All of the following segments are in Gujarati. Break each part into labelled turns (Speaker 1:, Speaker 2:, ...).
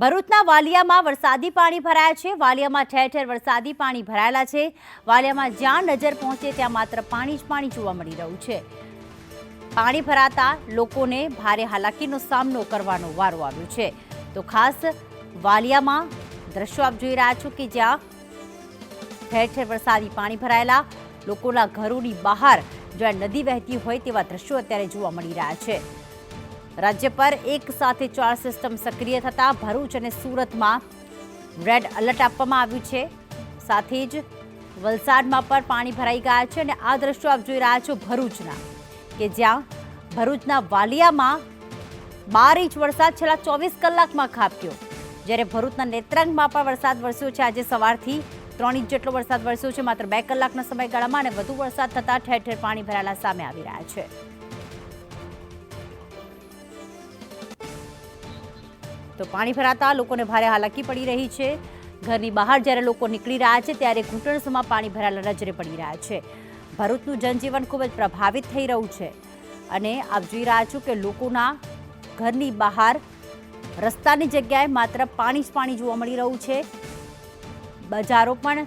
Speaker 1: ભરૂચના વાલિયામાં વરસાદી પાણી ભરાયા છે. વાલિયામાં ઠેર ઠેર વરસાદી પાણી ભરાયેલા છે. વાલિયામાં જ્યાં નજર પહોંચે ત્યાં માત્ર પાણી જ પાણી જોવા મળી રહ્યું છે. પાણી ભરાતા લોકોને ભારે હાલાકીનો સામનો કરવાનો વારો આવ્યો છે. તો ખાસ વાલિયામાં દ્રશ્યો આપ જોઈ રહ્યા છો કે જ્યાં ઠેર ઠેર વરસાદી પાણી ભરાયેલા લોકોના ઘરોની બહાર જ્યાં નદી વહેતી હોય તેવા દ્રશ્યો અત્યારે જોવા મળી રહ્યા છે. રાજ્ય પર એક સાથે ચાર સિસ્ટમ સક્રિય થતા ભરૂચ અને સુરતમાં રેડ એલર્ટ આપવામાં આવ્યું છે. સાથે જ વલસાડમાં પણ પાણી ભરાઈ ગયા છે અને આ દ્રશ્યો આપ જોઈ રહ્યા છો ભરૂચના, કે જ્યાં ભરૂચના વાલિયામાં બાર ઇંચ વરસાદ છેલ્લા ચોવીસ કલાકમાં ખાપ્યો જ્યારે ભરૂચના નેત્રંગમાં પણ વરસાદ વરસ્યો છે. આજે સવારથી ત્રણ ઇંચ જેટલો વરસાદ વરસ્યો છે. માત્ર બે કલાકના સમયગાળામાં અને વધુ વરસાદ થતાં ઠેર ઠેર પાણી ભરાયેલા સામે આવી રહ્યા છે. તો પાણી ભરાતા લોકોને ભારે હાલાકી પડી રહી છે. ઘરની બહાર જ્યારે લોકો નીકળી રહ્યા છે ત્યારે ઘૂંટણસમાં પાણી ભરાયેલા નજરે પડી રહ્યા છે. ભરૂચનું જનજીવન ખૂબ જ પ્રભાવિત થઈ રહ્યું છે. અને આપ જોઈ રહ્યા છો કે લોકોના ઘરની બહાર રસ્તાની જગ્યાએ માત્ર પાણી જ પાણી જોવા મળી રહ્યું છે. બજારો પણ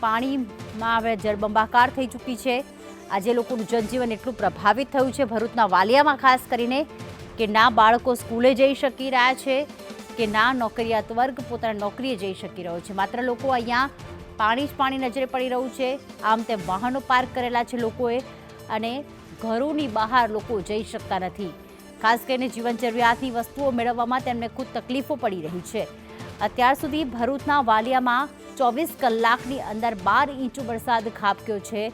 Speaker 1: પાણીમાં હવે જળબંબાકાર થઈ ચૂકી છે. આજે લોકોનું જનજીવન એટલું પ્રભાવિત થયું છે. ભરૂચના વાલિયામાં ખાસ કરીને કે ના બાળકો સ્કૂલે જઈ શકી રહ્યા છે, કે ના નોકરિયાત વર્ગ પોતાના નોકરીએ જઈ શકી રહ્યો છે. માત્ર લોકો અહીંયા પાણી જ પાણી નજરે પડી રહ્યું છે. આમ તેમ વાહનો પાર્ક કરેલા છે લોકોએ અને ઘરોની બહાર લોકો જઈ શકતા નથી. ખાસ કરીને જીવન જરૂરિયાતની વસ્તુઓ મેળવવામાં તેમને ખૂબ તકલીફો પડી રહી છે. અત્યાર સુધી ભરૂચના વાલિયામાં ચોવીસ કલાકની અંદર બાર ઇંચ વરસાદ ખાબક્યો છે.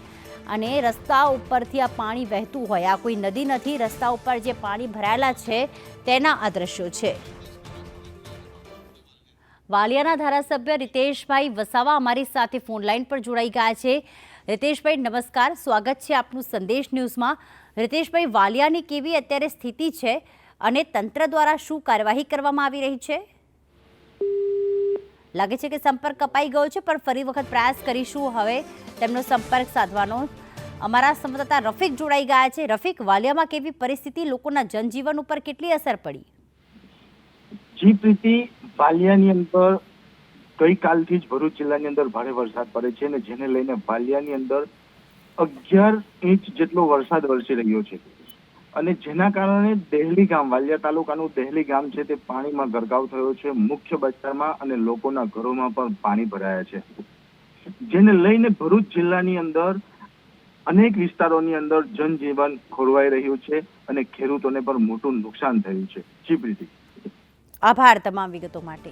Speaker 1: અને રસ્તા ઉપરથી આ પાણી વહેતું હોય. આ કોઈ નદી નથી, રસ્તા ઉપર જે પાણી ભરાયેલા છે તેના આ દ્રશ્યો છે. વાલિયાના ધારાસભ્ય રીતેશભાઈ વસાવા અમારી સાથે ફોન લાઈન પર જોડાઈ ગયા છે. રીતેશભાઈ, નમસ્કાર. સ્વાગત છે આપનું સંદેશ ન્યૂઝમાં. રીતેશભાઈ, વાલિયાની કેવી અત્યારે સ્થિતિ છે અને તંત્ર દ્વારા શું કાર્યવાહી કરવામાં આવી રહી છે? લાગે છે કે સંપર્ક કપાઈ ગયો છે, પણ ફરી વખત પ્રયાસ કરીશું હવે તેમનો સંપર્ક સાધવાનો. અમારા સંવાદદાતા રફીક જોડાઈ ગયા છે. રફીક, વાલિયામાં કેવી પરિસ્થિતિ? લોકોના જનજીવન ઉપર કેટલી અસર પડી?
Speaker 2: જી, પ્રીતિ, વાલિયાની અંદર ગઈકાલથી જ ભરૂચ જિલ્લાની અંદર ભારે વરસાદ પડે છે અને જેને લઈને વાલિયાની અંદર અગિયાર ઇંચ જેટલો વરસાદ વરસી રહ્યો છે. અને જેના કારણે દહેલી ગામ, વાલિયા તાલુકાનું દહેલી ગામ છે તે પાણીમાં ગરકાવ થયો છે, મુખ્ય બજારમાં અને લોકોના ઘરોમાં પણ પાણી ભરાયા છે. જેને લઈને ભરૂચ જિલ્લાની અંદર અનેક વિસ્તારોની અંદર જનજીવન ખોરવાઈ રહ્યું છે અને ખેડૂતોને પણ મોટું નુકસાન થયું છે. જી પ્રીતિ.
Speaker 1: આભાર તમામ વિગતો માટે.